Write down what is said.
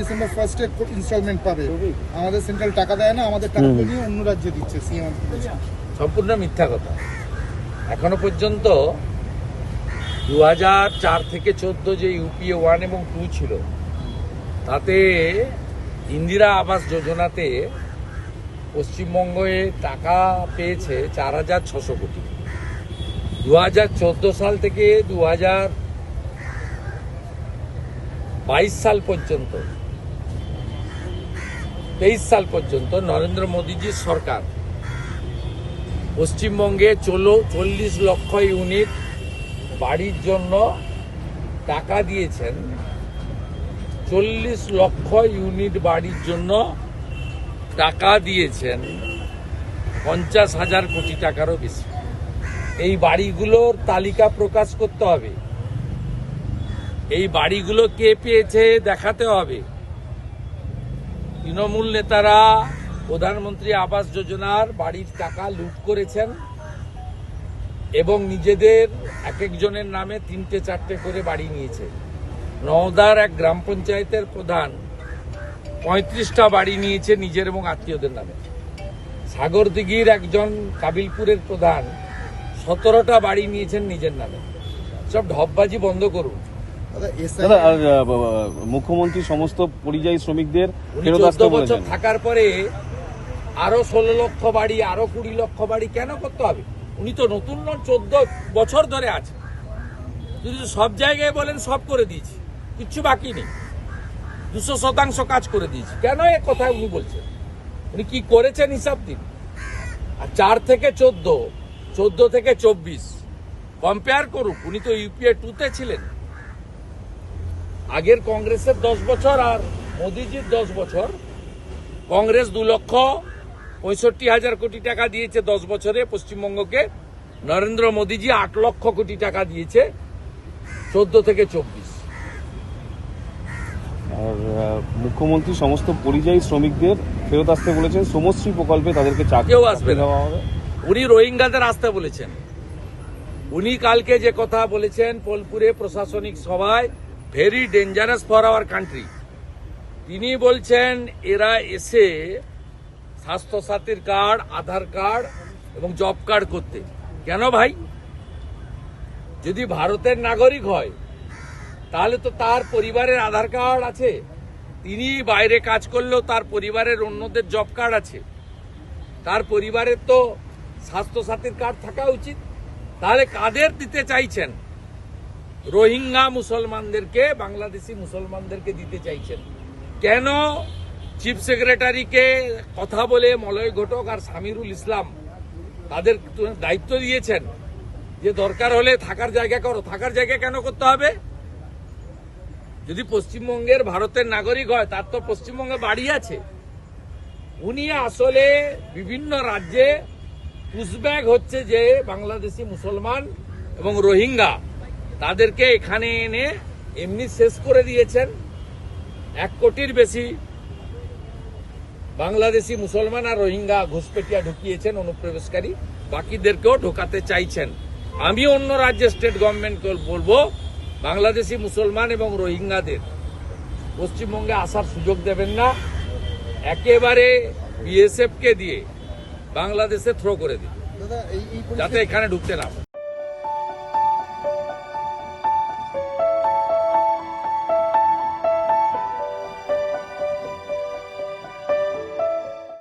December ফার্স্টে instalment পাবে। আমাদের সেন্ট্রাল টাকা দেয় না আমাদের টাকাগুলো নিয়ে অন্য রাজ্যে দিচ্ছে সিএম সম্পূর্ণ মিথ্যা কথা। এখনও পর্যন্ত দু চার থেকে চোদ্দ যে ইউপিএ ওয়ান এবং টু ছিল তাতে ইন্দিরা আবাস যোজনাতে পশ্চিমবঙ্গে টাকা পেয়েছে চার হাজার ছশো কোটি। দু হাজার চোদ্দ সাল থেকে দু হাজার বাইশ সাল পর্যন্ত তেইশ সাল পর্যন্ত নরেন্দ্র মোদীজির সরকার। পশ্চিমবঙ্গে চলো, চল্লিশ লক্ষ ইউনিট বাড়ির জন্য টাকা দিয়েছেন। চল্লিশ লক্ষ ইউনিট বাড়ির জন্য টাকা দিয়েছেন। পঞ্চাশ হাজার কোটি টাকারও বেশি। এই বাড়িগুলোর তালিকা প্রকাশ করতে হবে। এই বাড়িগুলো কে পেয়েছে দেখাতে হবে। তৃণমূল নেতারা প্রধানমন্ত্রী আবাস যোজনার বাড়ির টাকা লুট করেছেন এবং নিজেদের এক একজনের নামে তিনটে চারটে করে বাড়ি নিয়েছে। নওদার এক গ্রাম পঞ্চায়েতের প্রধান পঁয়ত্রিশটা বাড়ি নিয়েছে নিজের এবং আত্মীয়দের নামে। সাগরদিঘির একজন কাবিলপুরের প্রধান সতেরোটা বাড়ি নিয়েছেন নিজের নামে। সব ঢপবাজি বন্ধ করুন। মুখ্যমন্ত্রী সমস্ত পরিযায়ী শ্রমিকদের ফেরত আসতে চোদ্দ বছর থাকার পরে আরও ষোলো লক্ষ বাড়ি আরও কুড়ি লক্ষ বাড়ি কেন করতে হবে? উনি তো নতুন চোদ্দ বছর ধরে আছে যদি সব জায়গায় বলেন সব করে দিয়েছি। কিচ্ছু বাকি নেই। দুশো শতাংশ কাজ করে দিয়েছি। কেন এ কথা উনি বলছেন? উনি কি করেছেন হিসাব দিন। আর চার থেকে চোদ্দ চোদ্দ থেকে চব্বিশ কম্পেয়ার করুক উনি তো ইউপিএ টুতে ছিলেন। আগের কংগ্রেসের দশ বছর আর মোদিজির দশ বছর। কংগ্রেস দু লক্ষ পঁয়ষট্টি হাজার কোটি টাকা দিয়েছে দশ বছরে পশ্চিমবঙ্গকে। নরেন্দ্র মোদীজি আট লক্ষ কোটি টাকা দিয়েছে চোদ্দ থেকে চব্বিশ। আর মুখ্যমন্ত্রী সমস্ত পরিযায়ী শ্রমিকদের ফেরত আসতে বলেছেন। সমশ্রী প্রকল্পে তাদেরকে চাকরি কেউ আসবে দেওয়া হবে। উনি রোহিঙ্গাদের আসতে বলেছেন। উনি কালকে যে কথা বলেছেন পোলপুরে প্রশাসনিক সভায় very dangerous for our country তিনি বলছেন, এরা এসে স্বাস্থ্যসাথীর কার্ড, আধার কার্ড এবং জব কার্ড করতে। কেন ভাই? যদি ভারতের নাগরিক হয়, তাহলে তো তার পরিবারের আধার কার্ড আছে। তিনি বাইরে কাজ করলেও তার পরিবারের অন্যদের জব কার্ড আছে। তার পরিবারের তো স্বাস্থ্যসাথীর কার্ড থাকা উচিত। তাহলে কাদের দিতে চাইছেন? রোহিঙ্গা মুসলমানদেরকে, বাংলাদেশি মুসলমানদেরকে দিতে চাইছেন। কেন? চিফ সেক্রেটারিকে কথা বলে মলয় ঘটক আর সামিরুল ইসলাম তাদের দায়িত্ব দিয়েছেন যে দরকার হলে থাকার জায়গা করো। থাকার জায়গা কেন করতে হবে? যদি পশ্চিমবঙ্গের ভারতের নাগরিক হয়, তার তো পশ্চিমবঙ্গে বাড়ি আছে। উনি আসলে বিভিন্ন রাজ্যে পুশব্যাক হচ্ছে যে বাংলাদেশি মুসলমান এবং রোহিঙ্গা। তাদেরকে এখানে এনে এমনি শেষ করে দিয়েছেন। এক কোটির বেশি বাংলাদেশি মুসলমান আর রোহিঙ্গা ঘুষপেটিয়া ঢুকিয়েছেন অনুপ্রবেশকারী। বাকিদেরকেও ঢোকাতে চাইছেন। আমি অন্য রাজ্যের স্টেট গভর্নমেন্টকে বলব বাংলাদেশি মুসলমান এবং রোহিঙ্গাদের। পশ্চিমবঙ্গে আসার সুযোগ দেবেন না। একেবারে বিএসএফকে দিয়ে বাংলাদেশে থ্রো করে দিন। যাতে এখানে ঢুকতে না।